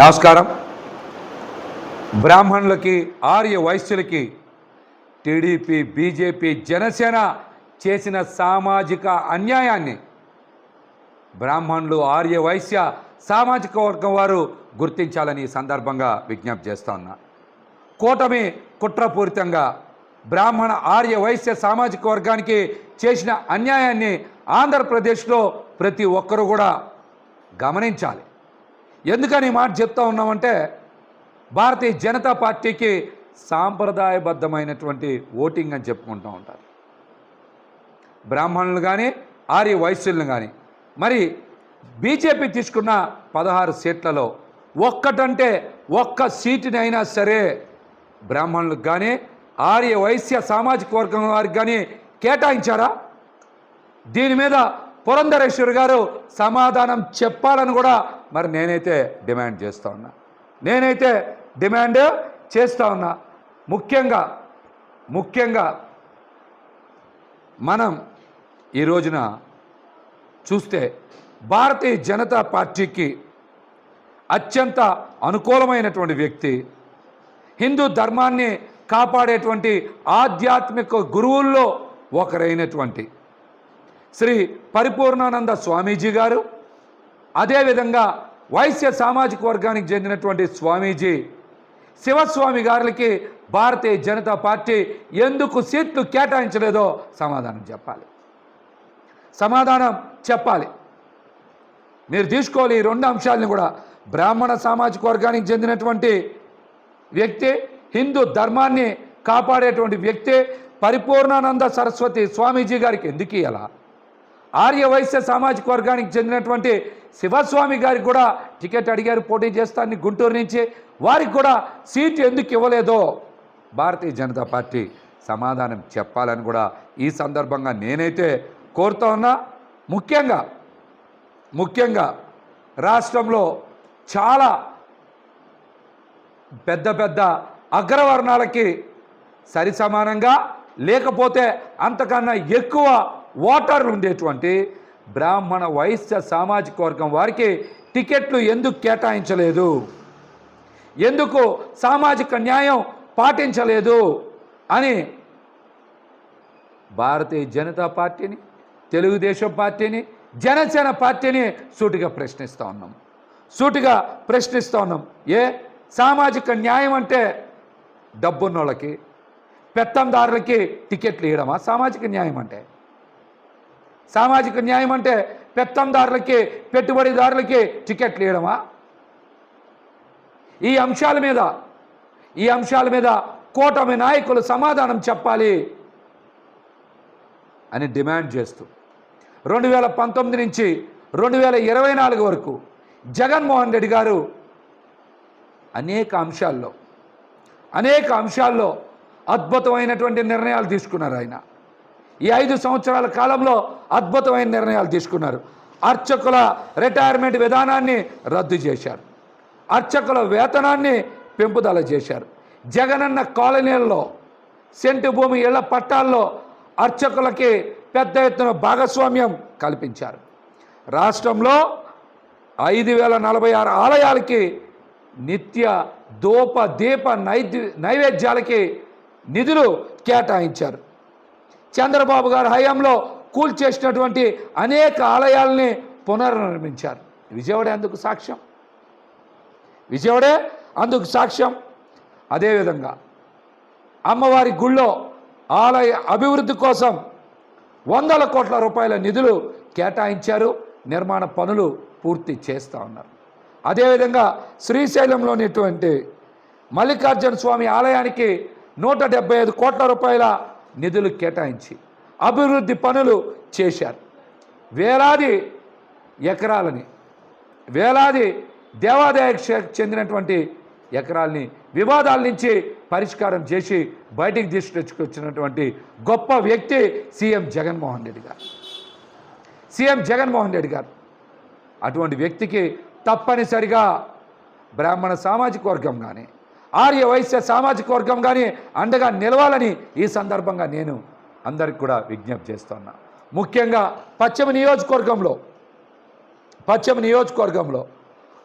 నమస్కారం. బ్రాహ్మణులకి ఆర్య వైశ్యులకి టీడీపీ బీజేపీ జనసేన చేసిన సామాజిక అన్యాయాన్ని బ్రాహ్మణులు ఆర్య వైశ్య సామాజిక వర్గం వారు గుర్తించాలని ఈ సందర్భంగా విజ్ఞప్తి చేస్తా ఉన్నా. కూటమి కుట్రపూరితంగా బ్రాహ్మణ ఆర్య వైశ్య సామాజిక వర్గానికి చేసిన అన్యాయాన్ని ఆంధ్రప్రదేశ్లో ప్రతి ఒక్కరూ కూడా గమనించాలి. ఎందుకని ఈ మాట చెప్తా ఉన్నామంటే భారతీయ జనతా పార్టీకి సాంప్రదాయబద్ధమైనటువంటి ఓటింగ్ అని చెప్పుకుంటూ ఉంటారు. బ్రాహ్మణులు కానీ ఆర్య వైశ్యులను కానీ మరి బీజేపీ తీసుకున్న పదహారు సీట్లలో ఒక్కటంటే ఒక్క సీటుని అయినా సరే బ్రాహ్మణులకు కానీ ఆర్య వైశ్య సామాజిక వర్గం వారికి కానీ కేటాయించారా? దీని మీద పురంధరేశ్వరి గారు సమాధానం చెప్పాలని కూడా మరి నేనైతే డిమాండ్ చేస్తూ ఉన్నా. నేనైతే డిమాండ్ చేస్తూ ఉన్నా. ముఖ్యంగా ముఖ్యంగా మనం ఈ రోజున చూస్తే భారతీయ జనతా పార్టీకి అత్యంత అనుకూలమైనటువంటి వ్యక్తి హిందూ ధర్మాన్ని కాపాడేటువంటి ఆధ్యాత్మిక గురువుల్లో ఒకరైనటువంటి శ్రీ పరిపూర్ణానంద స్వామీజీ గారు అదేవిధంగా వైశ్య సామాజిక వర్గానికి చెందినటువంటి స్వామీజీ శివస్వామి గారికి భారతీయ జనతా పార్టీ ఎందుకు సీట్లు కేటాయించలేదో సమాధానం చెప్పాలి. సమాధానం చెప్పాలి. మీరు తీసుకోవాలి ఈ రెండు అంశాలను కూడా. బ్రాహ్మణ సామాజిక వర్గానికి చెందినటువంటి వ్యక్తి హిందూ ధర్మాన్ని కాపాడేటువంటి వ్యక్తి పరిపూర్ణానంద సరస్వతి స్వామీజీ గారికి ఎందుకు ఇయ్యాల? ఆర్య వైశ్య సామాజిక వర్గానికి చెందినటువంటి శివస్వామి గారికి కూడా టికెట్ అడిగారు పోటీ చేస్తానని గుంటూరు నుంచి వారికి కూడా సీట్ ఎందుకు ఇవ్వలేదో భారతీయ జనతా పార్టీ సమాధానం చెప్పాలని కూడా ఈ సందర్భంగా నేనైతే కోరుతా ఉన్నా. ముఖ్యంగా ముఖ్యంగా రాష్ట్రంలో చాలా పెద్ద పెద్ద అగ్రవర్ణాలకి సరి సమానంగా లేకపోతే అంతకన్నా ఎక్కువ ఓటర్లు ఉండేటువంటి బ్రాహ్మణ వైశ్య సామాజిక వర్గం వారికి టికెట్లు ఎందుకు కేటాయించలేదు? ఎందుకు సామాజిక న్యాయం పాటించలేదు అని భారతీయ జనతా పార్టీని తెలుగుదేశం పార్టీని జనసేన పార్టీని సూటిగా ప్రశ్నిస్తూ ఉన్నాం. సూటిగా ప్రశ్నిస్తూ ఉన్నాం. ఏ? సామాజిక న్యాయం అంటే డబ్బున్నోళ్ళకి పెత్తందారులకి టికెట్లు ఇవ్వడమా సామాజిక న్యాయం అంటే. సామాజిక న్యాయం అంటే పెత్తందారులకి పెట్టుబడిదారులకి టికెట్లు ఇవ్వడమా? ఈ అంశాల మీద ఈ అంశాల మీద కూటమి నాయకులు సమాధానం చెప్పాలి అని డిమాండ్ చేస్తూ రెండు వేల పంతొమ్మిది నుంచి రెండు వేల ఇరవై నాలుగు వరకు జగన్మోహన్ రెడ్డి గారు అనేక అంశాల్లో అనేక అంశాల్లో అద్భుతమైనటువంటి నిర్ణయాలు తీసుకున్నారు ఆయన. ఈ ఐదు సంవత్సరాల కాలంలో అద్భుతమైన నిర్ణయాలు తీసుకున్నారు. అర్చకుల రిటైర్మెంట్ విధానాన్ని రద్దు చేశారు. అర్చకుల వేతనాన్ని పెంపుదల చేశారు. జగనన్న కాలనీల్లో సెంటు భూమి ఇళ్ళ పట్టాల్లో అర్చకులకి పెద్ద ఎత్తున భాగస్వామ్యం కల్పించారు. రాష్ట్రంలో ఐదు వేల నలభై ఆరు ఆలయాలకి నిత్య దోప దీప నైద్య నైవేద్యాలకి నిధులు కేటాయించారు. చంద్రబాబు గారి హయాంలో కూల్చేసినటువంటి అనేక ఆలయాల్ని పునర్నిర్మించారు. విజయవాడే అందుకు సాక్ష్యం. విజయవాడే అందుకు సాక్ష్యం. అదేవిధంగా అమ్మవారి గుళ్ళో ఆలయ అభివృద్ధి కోసం వందల కోట్ల రూపాయల నిధులు కేటాయించారు. నిర్మాణ పనులు పూర్తి చేస్తూ ఉన్నారు. అదేవిధంగా శ్రీశైలంలోనిటువంటి మల్లికార్జున స్వామి ఆలయానికి నూట డెబ్బై ఐదు కోట్ల రూపాయల నిధులు కేటాయించి అభివృద్ధి పనులు చేశారు. వేలాది ఎకరాలని వేలాది దేవాదాయ చెందినటువంటి ఎకరాల్ని వివాదాల నుంచి పరిష్కారం చేసి బయటికి తీసుకొచ్చినటువంటి గొప్ప వ్యక్తి సీఎం జగన్మోహన్ రెడ్డి గారు. సీఎం జగన్మోహన్ రెడ్డి గారు. అటువంటి వ్యక్తికి తప్పనిసరిగా బ్రాహ్మణ సామాజిక వర్గం కానీ ఆర్య వైశ్య సామాజిక వర్గం కానీ అండగా నిలవాలని ఈ సందర్భంగా నేను అందరికి కూడా విజ్ఞప్తి చేస్తున్నా. ముఖ్యంగా పశ్చిమ నియోజకవర్గంలో పశ్చిమ నియోజకవర్గంలో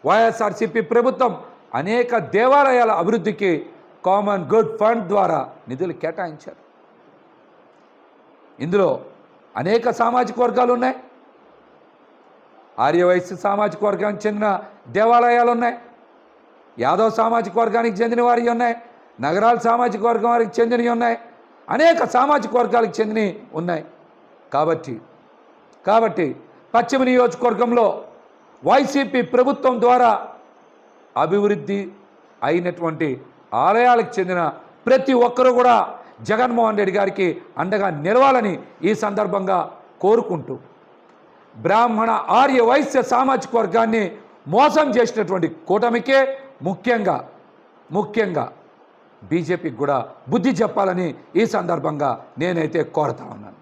వైఎస్ఆర్సీపీ ప్రభుత్వం అనేక దేవాలయాల అభివృద్ధికి కామన్ గుడ్ ఫండ్ ద్వారా నిధులు కేటాయించారు. ఇందులో అనేక సామాజిక వర్గాలు ఉన్నాయి. ఆర్యవైశ్య సామాజిక వర్గానికి చెందిన దేవాలయాలు ఉన్నాయి. యాదవ్ సామాజిక వర్గానికి చెందిన వారి ఉన్నాయి నగరాల సామాజిక వర్గం వారికి చెందినవి ఉన్నాయి అనేక సామాజిక వర్గాలకు చెందినవి ఉన్నాయి. కాబట్టి కాబట్టి పశ్చిమ నియోజకవర్గంలో వైసీపీ ప్రభుత్వం ద్వారా అభివృద్ధి అయినటువంటి ఆలయాలకు చెందిన ప్రతి ఒక్కరూ కూడా జగన్మోహన్ రెడ్డి గారికి అండగా నిలవాలని ఈ సందర్భంగా కోరుకుంటూ బ్రాహ్మణ ఆర్య వైశ్య సామాజిక వర్గాన్ని మోసం చేసినటువంటి కూటమికే ముఖ్యంగా ముఖ్యంగా బీజేపీకి కూడా బుద్ధి చెప్పాలని ఈ సందర్భంగా నేనైతే కోరుతా ఉన్నాను.